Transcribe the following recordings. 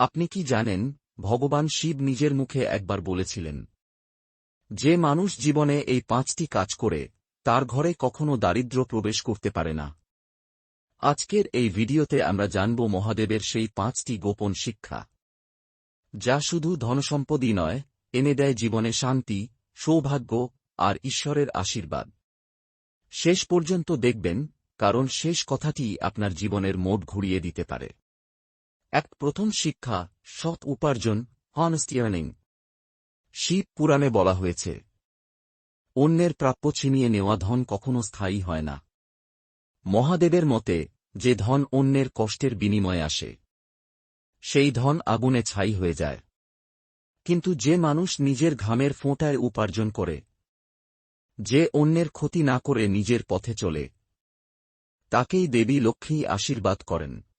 আপনি কি জানেন, ভগবান শিব নিজের মুখে একবার বলেছিলেন, যে মানুষ জীবনে এই পাঁচটি কাজ করে, তার ঘরে কখনো দারিদ্র প্রবেশ করতে পারে না। আজকের এই ভিডিওতে আমরা জানব মহাদেবের সেই পাঁচটি গোপন শিক্ষা। যা শুধু ধনসম্পদই নয়, এনে দেয় জীবনে শান্তি, সৌভাগ্য আর ঈশ্বরের আশীর্বাদ। শেষ পর্যন্ত দেখবেন, কারণ শেষ কথাটি আপনার জীবনের মোড ঘুরিয়ে দিতে পারে। এক প্রথম শিক্ষা, সৎ উপার্জন হনেস্টি আর্নিং শিব পুরাণে বলা হয়েছে, অন্যের প্রাপ্য ছিনিয়ে নেওয়া ধন কখনো স্থায়ী হয় না। মহাদেবের মতে, যে ধন অন্যের কষ্টের বিনিময়ে আসে, সেই ধন আগুনে ছাই হয়ে যায়। কিন্তু যে মানুষ নিজের ঘামের ফোঁটায় উপার্জন করে, যে অন্যের ক্ষতি না করে নিজের পথে চলে, তাকেই দেবী লক্ষ্মী আশীর্বাদ করেন।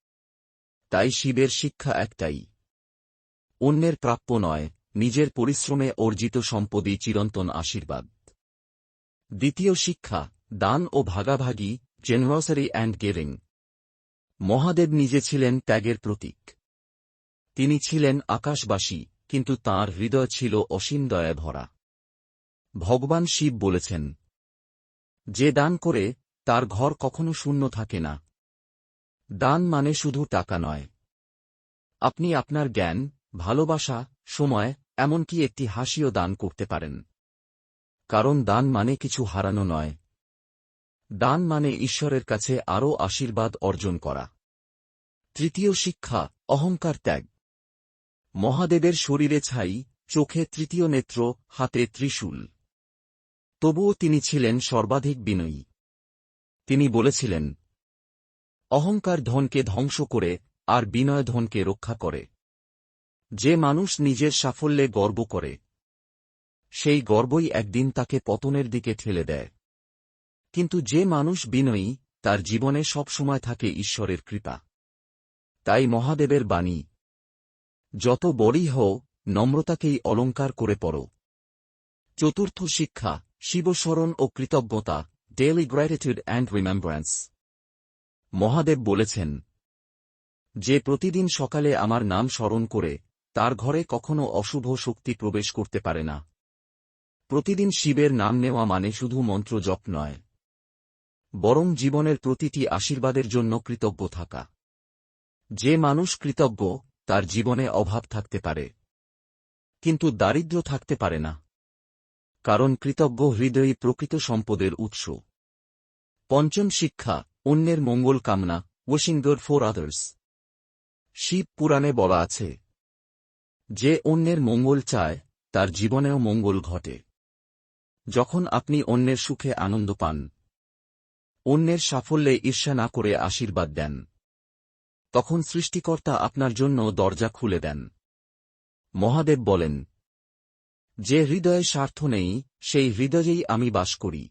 তাই শিবের শিক্ষা একটাই। অন্যের প্রাপ্য নয়, নিজের পরিশ্রমে অর্জিত সম্পদই চিরন্তন আশীর্বাদ। দ্বিতীয় শিক্ষা, দান ও ভাগাভাগি জেনারসারি অ্যান্ড গেরিং মহাদেব নিজে ছিলেন ত্যাগের প্রতীক। তিনি ছিলেন আকাশবাসী, কিন্তু তাঁর হৃদয় ছিল অসীম দয়ায় ভরা। ভগবান শিব বলেছেন, যে দান করে, তার ঘর কখনো শূন্য থাকে না। দান মানে শুধু টাকা নয়। আপনি আপনার জ্ঞান, ভালোবাসা, সময়, এমনকি একটি হাসিও দান করতে পারেন। কারণ দান মানে কিছু হারানো নয়। দান মানে ঈশ্বরের কাছে আরও আশীর্বাদ অর্জন করা। তৃতীয় শিক্ষা, অহংকার ত্যাগ। মহাদেবের শরীরে ছাই, চোখে তৃতীয় নেত্র, হাতে ত্রিশূল। তবুও তিনি ছিলেন সর্বাধিক বিনয়ী। তিনি বলেছিলেন অহংকার ধনকে ধ্বংস করে আর বিনয় ধনকে রক্ষা করে। যে মানুষ নিজের সাফল্যে গর্ব করে, সেই গর্বই একদিন তাকে পতনের দিকে ঠেলে দেয়। কিন্তু যে মানুষ বিনয়ী, তার জীবনে সবসময় থাকে ঈশ্বরের কৃপা। তাই মহাদেবের বাণী, যত বড়ই হও, নম্রতাকেই অলঙ্কার করে পড়ো। চতুর্থ শিক্ষা, শিবস্মরণ ও কৃতজ্ঞতা daily gratitude and remembrance Mahadev বলেছেন, যে প্রতিদিন সকালে আমার নাম স্মরণ করে, তার ঘরে কখনো অশুভ শক্তি প্রবেশ করতে পারে না। প্রতিদিন শিবের নাম নেওয়া মানে শুধু মন্ত্র জপ নয়, বরং জীবনের প্রতিটি আশীর্বাদের জন্য কৃতজ্ঞ থাকা। যে মানুষ কৃতজ্ঞ, তার জীবনে অভাব থাকতে পারে, কিন্তু দারিদ্র থাকতে পারে না, কারণ কৃতজ্ঞ হৃদয়ই প্রকৃত সম্পদের উৎস। পঞ্চম শিক্ষা অন্যের মঙ্গল কামনা wishing good for others Shiv পুরাণে বলা আছে, যে অন্যের মঙ্গল চায়, তার জীবনেও মঙ্গল ঘটে। যখন আপনি অন্যের সুখে আনন্দ পান, অন্যের সাফল্যে ঈর্ষা না করে আশীর্বাদ দেন, তখন সৃষ্টিকর্তা আপনার জন্য দরজা খুলে দেন। মহাদেব বলেন, যে হৃদয়ে স্বার্থ নেই, সেই হৃদয়েই আমি বাস করি।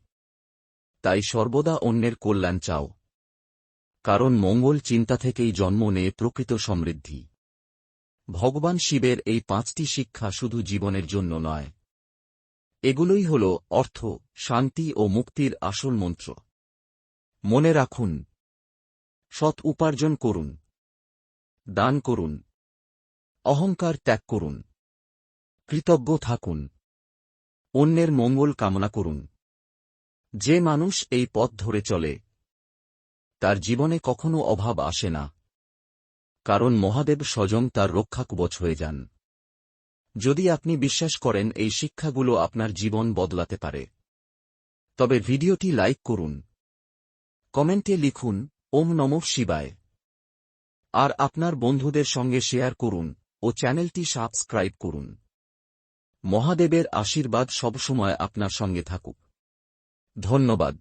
তাই সর্বদা অন্যের কল্যাণ চাও। কারণ মঙ্গল চিন্তা থেকেই জন্ম নেয় প্রকৃত সমৃদ্ধি। ভগবান শিবের এই পাঁচটি শিক্ষা শুধু জীবনের জন্য নয়। এগুলোই হল অর্থ, শান্তি ও মুক্তির আসল মন্ত্র। মনে রাখুন, সৎ উপার্জন করুন, দান করুন, অহংকার ত্যাগ করুন, কৃতজ্ঞ থাকুন, অন্যের মঙ্গল কামনা করুন। যে মানুষ এই পথ ধরে চলে তার জীবনে কখনো অভাব আসে না। কারণ মহাদেব স্বয়ং তার রক্ষাকবচ হয়ে যান। যদি আপনি বিশ্বাস করেন, এই শিক্ষাগুলো আপনার জীবন বদলাতে পারে। তবে ভিডিওটি লাইক করুন। কমেন্টে লিখুন, ওম নমঃ শিবায়। আর আপনার বন্ধুদের সঙ্গে শেয়ার করুন ও চ্যানেলটি সাবস্ক্রাইব করুন। মহাদেবের আশীর্বাদ সবসময় আপনার সঙ্গে থাকুক। ধন্যবাদ।